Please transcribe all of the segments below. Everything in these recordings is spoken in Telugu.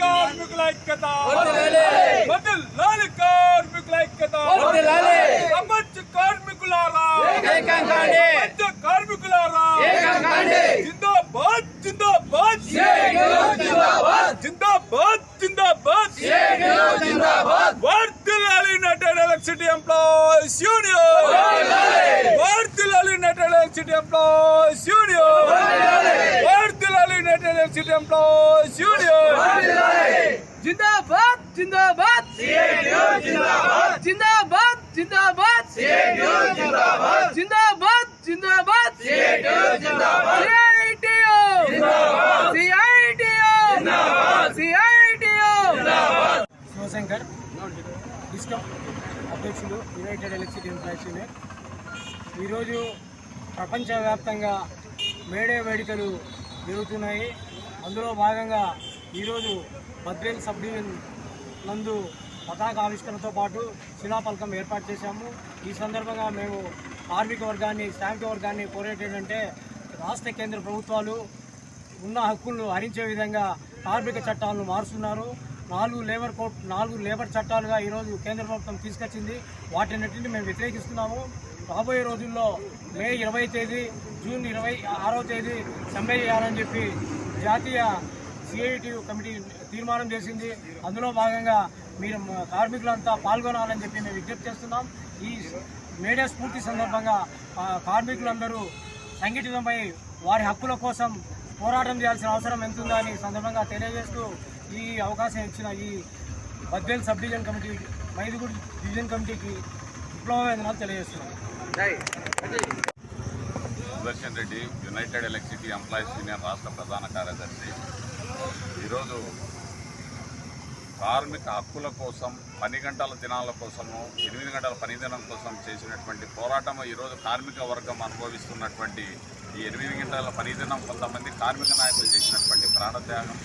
కార్మికుల ఐక్యత. కార్మికుల ఐక్యత. ప్రపంచ కార్మికులారా. కార్మికులారా. జిందాబాద్ జిందాబాద్. జిందాబాద్. జిందాబాద్ వర్ధిల్లాలి యునైటెడ్ ఎలక్ట్రిసిటీ ఎంప్లాయీస్ యూనియన్ వర్ధిల్లాలి united electricity employees union united electricity employees union జిందాబాద్ జిందాబాద్ జిందాబాద్ జిందాబాద్ జిందాబాద్ జిందాబాద్ జిందాబాద్ CITU CITU CITU Shivshankar discom అధ్యక్షులు యునైటెడ్ ఎలక్ట్రిసిటీ ఎంప్లాయీస్ యూనియన్ ఈరోజు ప్రపంచవ్యాప్తంగా మేడే వేడుకలు జరుగుతున్నాయి. అందులో భాగంగా ఈరోజు భద్రేల్ సబ్ డివిజన్ నందు పతాక ఆవిష్కరణతో పాటు శిలాఫలకం ఏర్పాటు చేశాము. ఈ సందర్భంగా మేము కార్మిక వర్గాన్ని శ్రామిక వర్గాన్ని కోరేటంటే రాష్ట్ర కేంద్ర ప్రభుత్వాలు ఉన్న హక్కులను హరించే విధంగా కార్మిక చట్టాలను మారుస్తున్నారు. నాలుగు లేబర్ కోడ్ నాలుగు లేబర్ చట్టాలుగా ఈరోజు కేంద్ర ప్రభుత్వం తీసుకొచ్చింది. వాటిన్నింటినీ మేము వ్యతిరేకిస్తున్నాము. రాబోయే రోజుల్లో మే ఇరవై తేదీ జూన్ ఇరవై ఆరో తేదీ సమ్మె చేయాలని చెప్పి జాతీయ సిఐటి కమిటీ తీర్మానం చేసింది. అందులో భాగంగా మీరు కార్మికులంతా పాల్గొనాలని చెప్పి మేము విజ్ఞప్తి చేస్తున్నాం. ఈ మేడే స్ఫూర్తి సందర్భంగా కార్మికులందరూ సంఘటితమై వారి హక్కుల కోసం పోరాటం చేయాల్సిన అవసరం ఎంతుందో అని సందర్భంగా తెలియజేస్తూ ఈ అవకాశం ఇచ్చిన ఈ Badvel sub division committee Maidugudi division కమిటీకి విప్లవవేదనాలు తెలియజేస్తున్నాం. Sudarshan Reddy united electricity employees union రాష్ట్ర ప్రధాన కార్యదర్శి. ఈరోజు కార్మిక హక్కుల కోసం పని గంటల దినాల కోసము ఎనిమిది గంటల పని దినం కోసం చేసినటువంటి పోరాటం ఈరోజు కార్మిక వర్గం అనుభవిస్తున్నటువంటి ఈ ఎనిమిది గంటల పని దినం కొంతమంది కార్మిక నాయకులు చేసినటువంటి ప్రాణత్యాగం.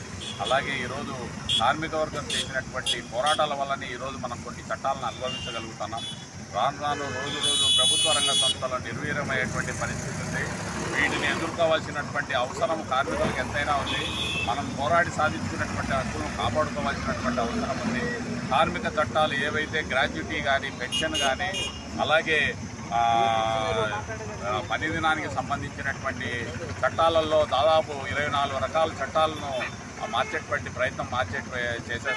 అలాగే ఈరోజు కార్మిక వర్గం చేసినటువంటి పోరాటాల వల్లనే ఈరోజు మనం కొన్ని చట్టాలను అనుభవించగలుగుతున్నాం. రాను రాను రోజు రోజు ప్రభుత్వ రంగ సంస్థలు నిర్వీర్యమయ్యేటువంటి పరిస్థితి ఉంది. వీటిని ఎదుర్కోవాల్సినటువంటి అవసరం కార్మికులకు ఎంతైనా ఉంది. మనం పోరాడి సాధించుకున్నటువంటి హక్కును కాపాడుకోవాల్సినటువంటి అవసరం ఉంది. కార్మిక చట్టాలు ఏవైతే గ్రాడ్యుటీ కానీ పెన్షన్ కానీ అలాగే పని దినానికి సంబంధించినటువంటి చట్టాలలో దాదాపు ఇరవై నాలుగు రకాల చట్టాలను మార్చేటువంటి ప్రయత్నం మార్చే చేసే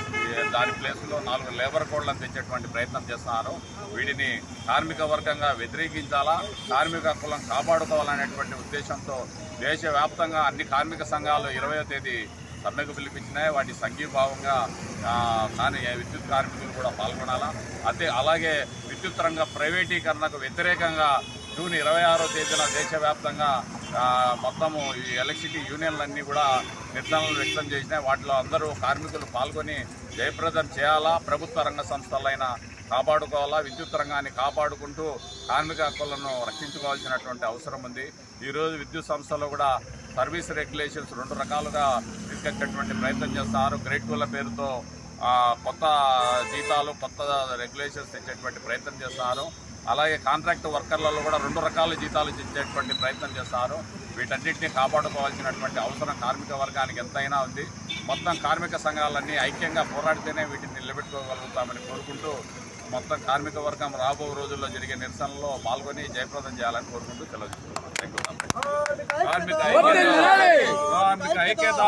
దాని ప్లేస్లో నాలుగు లేబర్ కోడ్లను తెచ్చేటువంటి ప్రయత్నం చేస్తున్నారు. వీటిని కార్మిక వర్గంగా వ్యతిరేకించాలా? కార్మిక హక్కులను కాపాడుకోవాలనేటువంటి ఉద్దేశంతో దేశవ్యాప్తంగా అన్ని కార్మిక సంఘాలు ఇరవయో తేదీ సమ్మెకు పిలిపించినాయి. వాటి సంఘీభావంగా ఆ, కానీ విద్యుత్ కార్మికులు కూడా పాల్గొనాలా? అదే అలాగే విద్యుత్ రంగ ప్రైవేటీకరణకు వ్యతిరేకంగా జూన్ ఇరవై ఆరో తేదీన దేశవ్యాప్తంగా మొత్తము ఈ ఎలక్ట్రిసిటీ యూనియన్లన్నీ కూడా నిర్ధారణలు వ్యక్తం చేసినాయి. వాటిలో అందరూ కార్మికులు పాల్గొని జయప్రదం చేయాలా ప్రభుత్వ రంగ సంస్థలైన కాపాడుకోవాలా విద్యుత్ రంగాన్ని కాపాడుకుంటూ కార్మిక హక్కులను రక్షించుకోవాల్సినటువంటి అవసరం ఉంది. ఈరోజు విద్యుత్ సంస్థలో కూడా సర్వీస్ రెగ్యులేషన్స్ రెండు రకాలుగా తీసుకొచ్చేటువంటి ప్రయత్నం చేస్తున్నారు. గ్రేడ్ టూల పేరుతో కొత్త జీతాలు కొత్త రెగ్యులేషన్స్ తెచ్చేటువంటి ప్రయత్నం చేస్తున్నారు. అలాగే కాంట్రాక్ట్ వర్కర్లలో కూడా రెండు రకాల జీతాలు ఇచ్చేటువంటి ప్రయత్నం చేస్తున్నారు వీటన్నిటిని కాపాడుకోవాల్సినటువంటి అవసరం కార్మిక వర్గానికి ఎంతైనా ఉంది. మొత్తం కార్మిక సంఘాలన్నీ ఐక్యంగా పోరాడితేనే వీటిని నిలబెట్టుకోగలుగుతామని కోరుకుంటూ మొత్తం కార్మిక వర్గం రాబో రోజుల్లో జరిగే నిరసనలో పాల్గొని జయప్రదం చేయాలని కోరుకుంటూ తెలియజేస్తున్నాను థ్యాంక్ యూ. కార్మిక ఐక్యత కార్మిక ఐక్యత!